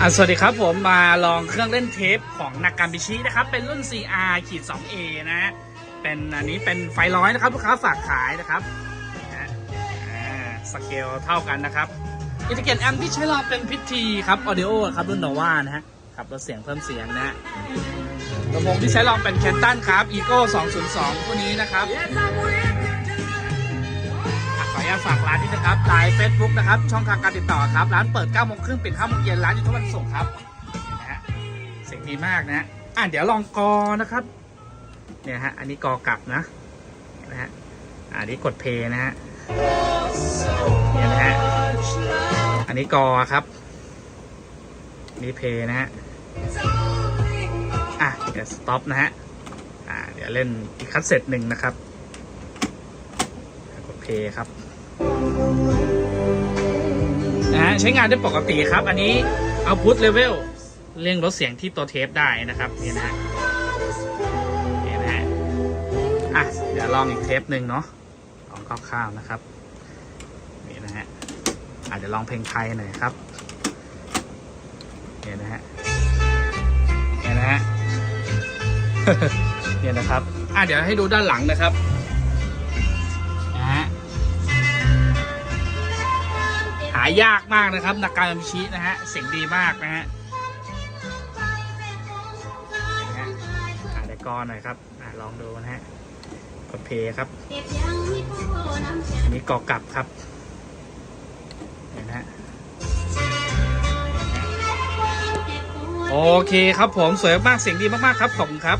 อะสวัสดีครับผมมาลองเครื่องเล่นเทปของนากามิชินะครับ เป็นรุ่น CR ขีด 2A นะฮะเป็นอันนี้เป็นไฟร้อยนะครับลูกค้าฝากขายนะครับสเกลเท่ากันนะครับอินทิเกตแอมที่ใช้รองเป็นพิธีครับออดิโอครับรุ่นนว่านะฮะครับลดเสียงเพิ่มเสียงนะฮะลำโพงที่ใช้รองเป็นแคนตันครับ Ego 202ตัวนี้นะครับ ฝากร้านนี้นะครับไลน์เฟซบุ๊กนะครับ ช่องทางการติดต่อครับ ร้านเปิด9โมงครึ่งปิด5โมงเย็นร้านอยู่ทุกวันศุกร์ครับนะฮะเสียงดีมากนะฮะอะเดี๋ยวลองกอนะครับ เนี่ยฮะ อันนี้กอกลับนะเห็นะฮะอันนี้กดเพย์นะฮะเนี่ยนะฮะอันนี้กอครับนี่เพย์นะฮะอะเดี๋ยวสต็อปนะฮะอ่าเดี๋ยวเล่นอีกคัสเซ็ตหนึ่งนะครับกดเพย์ครับ นะฮะใช้งานได้ปกติครับ อันนี้เอาพุทเลเวลเร่งลดเสียงที่ตัวเทปได้นะครับนี่นะฮะนี่นะฮะอะเดี๋ยวลองอีกเทปหนึ่งเนาะลองคร่าวๆนะครับนี่นะฮะอาจจะเดี๋ยวลองเพลงไทยหน่อยครับนี่นะฮะนี่นะฮะเนี่ยนะครับ อะเดี๋ยวให้ดูด้านหลังนะครับายากมากนะครับนากายามิชินะฮะเสียงดีมากนะฮะอ่าเดี๋ยวกอนหน่อยครับอ่าลองดูนะฮะกดเพย์ครับอันนี้กอกลับครับเห็นนะฮะโอเคครับผมสวยมากเสียงดีมากๆครับขอบคุณครับ